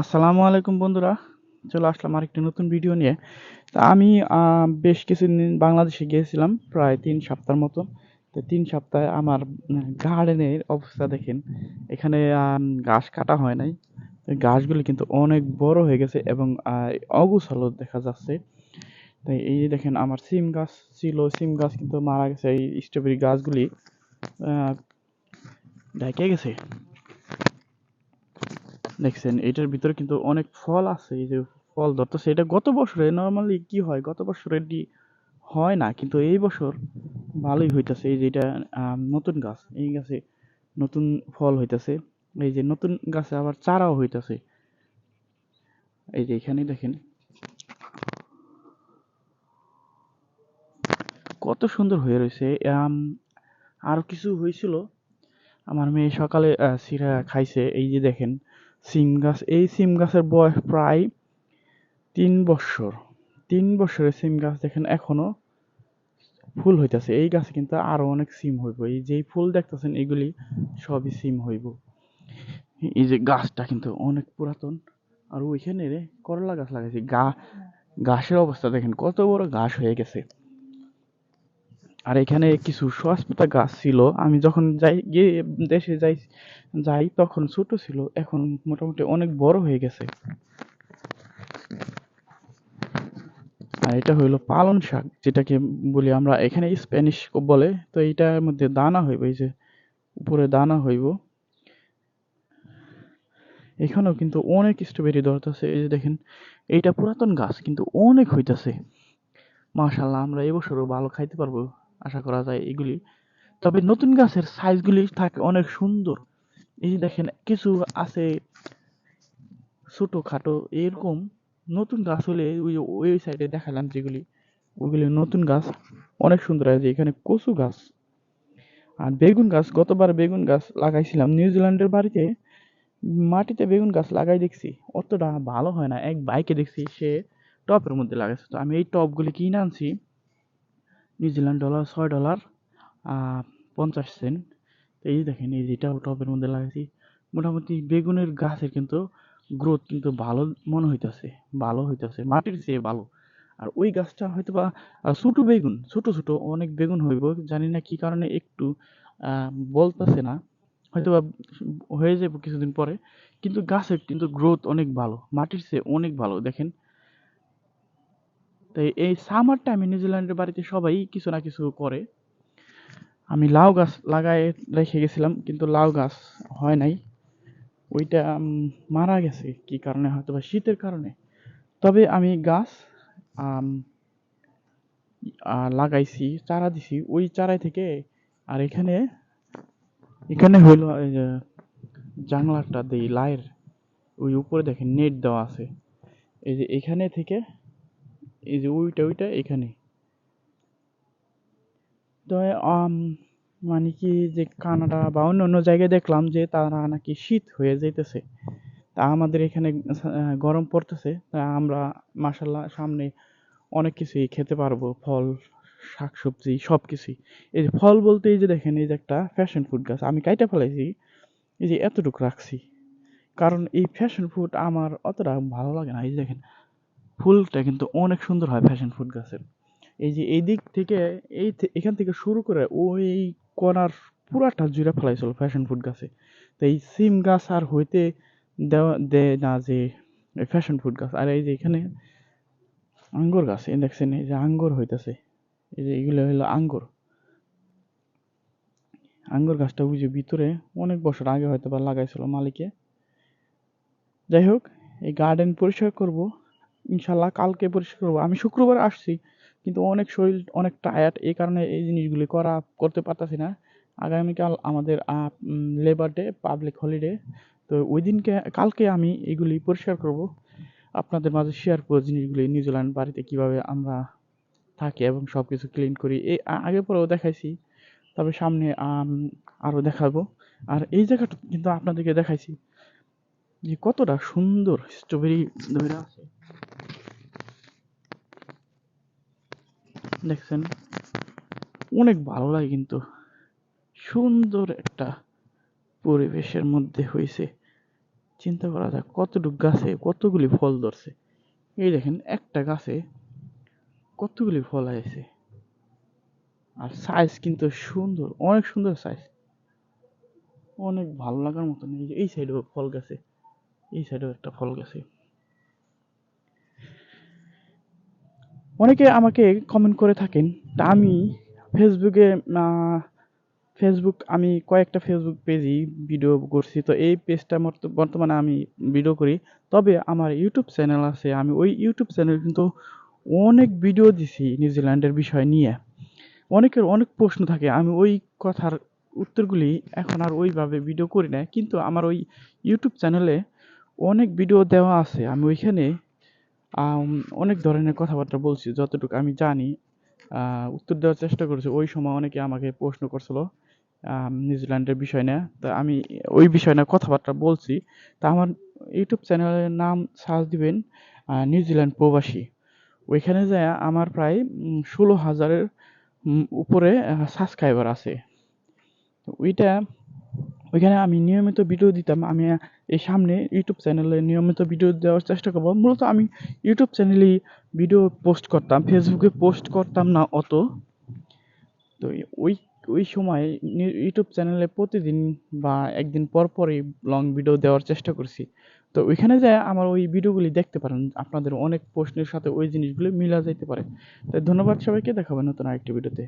আসসালামু আলাইকুম বন্ধুরা, চলে আসলাম আরেকটি নতুন ভিডিও নিয়ে। তা আমি বেশ কিছুদিন বাংলাদেশে গিয়েছিলাম, প্রায় তিন সপ্তাহের মতো। তো তিন সপ্তাহে আমার গার্ডেনের অবস্থা দেখেন। এখানে ঘাস কাটা হয় নাই। গাছগুলি কিন্তু অনেক বড় হয়ে গেছে এবং অগোছালো দেখা যাচ্ছে। তাই এই দেখেন, আমার সিম গাছ ছিল, সিম গাছ কিন্তু মারা গেছে। এই স্ট্রবেরি গাছগুলি ঢেকে গেছে। দেখছেন এটার ভিতরে কিন্তু অনেক ফল আছে, এই যে ফল ধরতেছে এটা গত বছরে নর্মালি কি হয়, গত বছরে এটি হয় না, কিন্তু এই বছর ভালোই হইতাছে, এই যে এটা নতুন গাছ, এই গাছে নতুন ফল হইতাছে, এই যে নতুন গাছে আবার চারাও হইতাছে। এই যে এখানে দেখেন, কত সুন্দর হয়ে রয়েছে আরও কিছু হয়েছিল আমার মেয়ে সকালে চিড়া খাইছে, এই যে দেখেন সিম গাছ, এই সিম গাছের বয়স প্রায় তিন বছর। তিন বছরের সিম গাছ দেখেন এখনও ফুল হইতাছে। এই গাছে কিন্তু আরও অনেক সিম হইব। এই যেই ফুল দেখতেছেন, এগুলি সবই সিম হইব। এই যে গাছটা কিন্তু অনেক পুরাতন। আর ওইখানে রে করলা গাছ লাগাইছি। গা ঘাসের অবস্থা দেখেন, কত বড় ঘাস হয়ে গেছে। আর এখানে কিছু সসপাতা গাছ ছিল। আমি যখন যাই, গিয়ে দেশে যাই যাই তখন ছোট ছিল, এখন মোটামুটি অনেক বড় হয়ে গেছে। আর এটা হইল পালং শাক, যেটাকে বলি আমরা এখানে স্প্যানিশ বলে। তো এইটার মধ্যে দানা হইব, এই যে উপরে দানা হইব। এখানেও কিন্তু অনেক স্ট্রবেরি ধরতেছে এই যে দেখেন, এইটা পুরাতন গাছ, কিন্তু অনেক হইতাছে। মাশাল্লাহ আমরা এবছরও ভালো খাইতে পারব। আশা করা যায় এগুলি। তবে নতুন গাছের সাইজগুলি থাকে অনেক সুন্দর। এই যে দেখেন, কিছু আছে ছোট খাটো এরকম নতুন গাছ হলে ওই ওই সাইডে দেখালাম যেগুলি ওইগুলি নতুন গাছ, অনেক সুন্দর আছে। এখানে কচু গাছ আর বেগুন গাছ, গতবার বেগুন গাছ লাগাইছিলাম। নিউজিল্যান্ডের বাড়িতে মাটিতে বেগুন গাছ লাগাই দেখছি, অতটা ভালো হয় না। এক বাইকে দেখছি সে টবের মধ্যে লাগাইছে। তো আমি এই টবগুলি কিনে আনছি। নিউজিল্যান্ড ডলার ছয় ডলার পঞ্চাশ সেন্ট এই দেখেন, এই যেটা টবের মধ্যে লাগাইছি। মোটামুটি বেগুনের গাছের কিন্তু গ্রোথ কিন্তু ভালো মনে হইতাছে, ভালো হইতাছে, মাটির চেয়ে ভালো। আর ওই গাছটা হয়তো বা ছোট বেগুন, ছোট ছোট অনেক বেগুন হইব, জানি না কি কারণে একটু বলতেছে না। হয়তো বা হয়ে যাবে কিছুদিন পরে, কিন্তু গাছের কিন্তু গ্রোথ অনেক ভালো, মাটির চেয়ে অনেক ভালো। দেখেন তাই এই সামার টাইমে নিউজিল্যান্ডের বাড়িতে সবাই কিছু না কিছু করে। আমি লাউ গাছ লাগাই রেখে গেছিলাম, কিন্তু লাউ গাছ হয় নাই। ওইটা মারা গেছে, কি কারণে? হয়তো বা শীতের কারণে। তবে আমি গাছ লাগাইছি, চারা দিছি। ওই চারাই থেকে আর এখানে এখানে যে, জানলাটা দেই, লাইয়ের ওই উপরে দেখেন, নেট দেওয়া আছে। এই যে এখানে থেকে এই যে ওইটা ওইটা এখানে। তো মানে কি যে কানাডা বা অন্য অন্য জায়গায় দেখলাম যে তারা নাকি শীত হয়ে যাইতেছে। তা আমাদের এখানে গরম পড়তেছে। আমরা মাসাল্লাহ সামনে অনেক কিছুই খেতে পারব। ফল, শাকসবজি সব কিছুই এই যে ফল বলতে এই যে দেখেন, এই যে একটা ফ্যাশন ফুড গাছ। আমি কাইটা ফেলাইছি, এই যে এতটুকু রাখছি। কারণ এই ফ্যাশন ফুড আমার অতটা ভালো লাগে না। এই যে দেখেন ফুলটা কিন্তু অনেক সুন্দর হয় ফ্যাশন ফুড গাছের। এই যে এই দিক থেকে, এই এখান থেকে শুরু করে ওই কোনার পুরাটা জুড়ে ফেলাইছিল ফ্যাশন ফুড গাছে। তো এই সিম গাছ আর হইতে দেওয়া, দেয় না যে ফ্যাশন ফুড গাছ। আর এই যে এখানে আঙ্গুর গাছ, এই দেখছেন, এই যে আঙ্গুর হইতেছে। এই যে এগুলো হলো আঙ্গুর। আঙ্গুর গাছটা যে ভিতরে অনেক বছর আগে হয়তো বা লাগাইছিল মালিকে। যাই হোক, এই গার্ডেন পরিষ্কার করব। ইনশাল্লাহ কালকে পরিষ্কার করব। আমি শুক্রবার আসছি কিন্তু অনেক শরীর অনেক টায়ার্ড এই কারণে এই জিনিসগুলি করা করতে পারতাছি না। আগামীকাল আমাদের লেবার ডে পাবলিক হলিডে তো ওই দিনকে কালকে আমি এগুলি পরিষ্কার করব। আপনাদের মাঝে শেয়ার করব জিনিসগুলি নিউজিল্যান্ড বাড়িতে কীভাবে আমরা থাকি এবং সব কিছু ক্লিন করি। এই আগে পরেও দেখাইছি তবে সামনে আম, আরও দেখাবো। আর এই জায়গাটা কিন্তু আপনাদেরকে দেখাইছি যে কতটা সুন্দর স্ট্রবেরি ধরে আছে। দেখছেন, অনেক ভালো লাগে কিন্তু সুন্দর একটা পরিবেশের মধ্যে হয়েছে চিন্তা করা যায় কতটুক গাছে কতগুলি ফল ধরছে। এই দেখেন, একটা গাছে কতগুলি ফল আছে আর সাইজ কিন্তু সুন্দর, অনেক সুন্দর সাইজ অনেক ভালো লাগার মতন এই সাইডেও ফল গাছে, এই সাইডেও একটা ফল গাছে। অনেকে আমাকে কমেন্ট করে থাকেন, তা আমি ফেসবুকে ফেসবুক আমি কয়েকটা ফেসবুক পেজই ভিডিও করছি। তো এই পেজটা বর্তমানে আমি ভিডিও করি। তবে আমার ইউটিউব চ্যানেল আছে, আমি ওই ইউটিউব চ্যানেল কিন্তু অনেক ভিডিও দিছি নিউজিল্যান্ডের বিষয় নিয়ে। অনেকের অনেক প্রশ্ন থাকে, আমি ওই কথার উত্তরগুলি এখন আর ওইভাবে ভিডিও করি না কিন্তু আমার ওই ইউটিউব চ্যানেলে অনেক ভিডিও দেওয়া আছে, আমি ওইখানে অনেক ধরনের কথাবার্তা বলছি, যতটুকু আমি জানি। উত্তর দেওয়ার চেষ্টা করেছি। ওই সময় অনেকে আমাকে প্রশ্ন করছিল নিউজিল্যান্ডের বিষয় নিয়ে। তা আমি ওই বিষয় নিয়ে কথাবার্তা বলছি। তা আমার ইউটিউব চ্যানেলের নাম সার্চ দিবেন নিউজিল্যান্ড প্রবাসী। ওইখানে যায় আমার প্রায় ষোলো হাজারের উপরে সাবস্ক্রাইবার আছে। ওইটা ওইখানে আমি নিয়মিত ভিডিও দিতাম। আমি এই সামনে ইউটিউব চ্যানেলে নিয়মিত ভিডিও দেওয়ার চেষ্টা করব। মূলত আমি ইউটিউব চ্যানেলেই ভিডিও পোস্ট করতাম। ফেসবুকে পোস্ট করতাম না অত। তো ওই ওই সময় ইউটিউব চ্যানেলে প্রতিদিন বা একদিন পর পরই লং ভিডিও দেওয়ার চেষ্টা করছি। তো ওইখানে যায় আমার ওই ভিডিওগুলি দেখতে পারেন। আপনাদের অনেক প্রশ্নের সাথে ওই জিনিসগুলি মিলা যাইতে পারে। তাই ধন্যবাদ সবাইকে। দেখাবেন নতুন আরেকটি ভিডিওতে